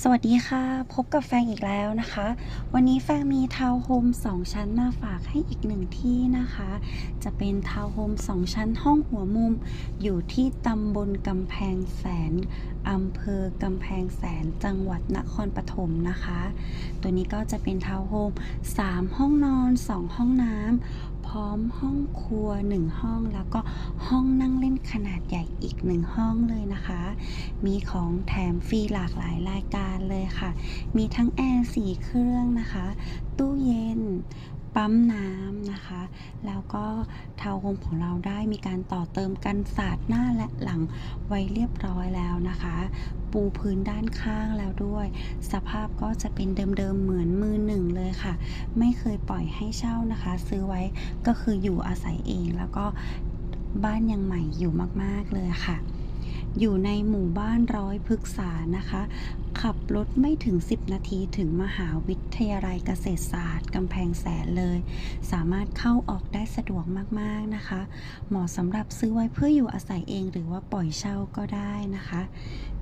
สวัสดีค่ะ พบกับแฟงอีกแล้วนะคะ วันนี้แฟงมีทาวน์โฮม2 ชั้นมาฝากให้อีกหนึ่งที่นะคะ จะเป็นทาวน์โฮม2 ชั้นห้องหัวมุม อยู่ที่ตำบลกำแพงแสนอำเภอกำแพงแสนจังหวัดนครปฐมนะคะ ตัวนี้ก็จะเป็นทาวน์โฮม3ห้องนอน 2 ห้องน้ำ ร้อมห้องครัว 1 ห้องแล้วก็ห้องนั่งเล่นขนาดใหญ่อีก 1 ห้องเลยนะคะ มีของแถมฟรีหลากหลายรายการเลยค่ะ มีทั้งแอร์สี่เครื่องนะคะ ตู้เย็น ปั๊มน้ำนะคะ แล้วก็ทาวน์โฮมของเราได้มีการต่อเติมกันศาสตร์หน้าและหลังไว้เรียบร้อยแล้วนะคะ ปูพื้นด้านข้างแล้วด้วย สภาพก็จะเป็นเดิมๆเหมือนมือหนึ่งเลยค่ะ ไม่เคยปล่อยให้เช่านะคะ ซื้อไว้ก็คืออยู่อาศัยเองแล้วก็บ้านยังใหม่อยู่มากๆเลยค่ะอยู่ในหมู่บ้านร้อยพฤกษานะคะขับรถไม่ถึง 10 นาทีถึงมหาวิทยาลัยเกษตรศาสตร์กำแพงแสนเลย สามารถเข้าออกได้สะดวกมากๆนะคะ เหมาะสำหรับซื้อไว้เพื่ออยู่อาศัยเองหรือว่าปล่อยเช่าก็ได้นะคะ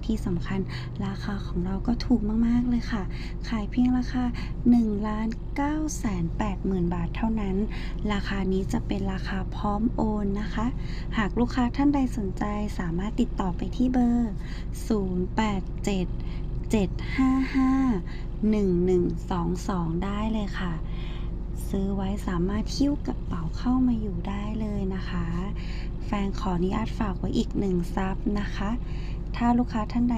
ที่สำคัญราคาของเราก็ถูกมากๆเลยค่ะ ขายเพียงราคา1ล้าน9แสน8หมื่นบาทเท่านั้น ราคานี้จะเป็นราคาพร้อมโอนนะคะ หากลูกค้าท่านใดสนใจสามารถติดต่อไปที่เบอร์ 7551122 ได้เลยค่ะ ซื้อไว้สามารถหิ้วกระเป๋าเข้ามาอยู่ได้เลยนะคะ แฟนขออนุญาตฝากไว้อีกหนึ่งซับนะคะ ถ้าลูกค้าท่านใด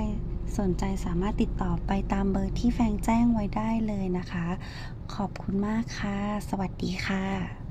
สนใจสามารถติดต่อไปตามเบอร์ที่แฟงแจ้งไว้ได้เลยนะคะ ขอบคุณมากค่ะ สวัสดีค่ะ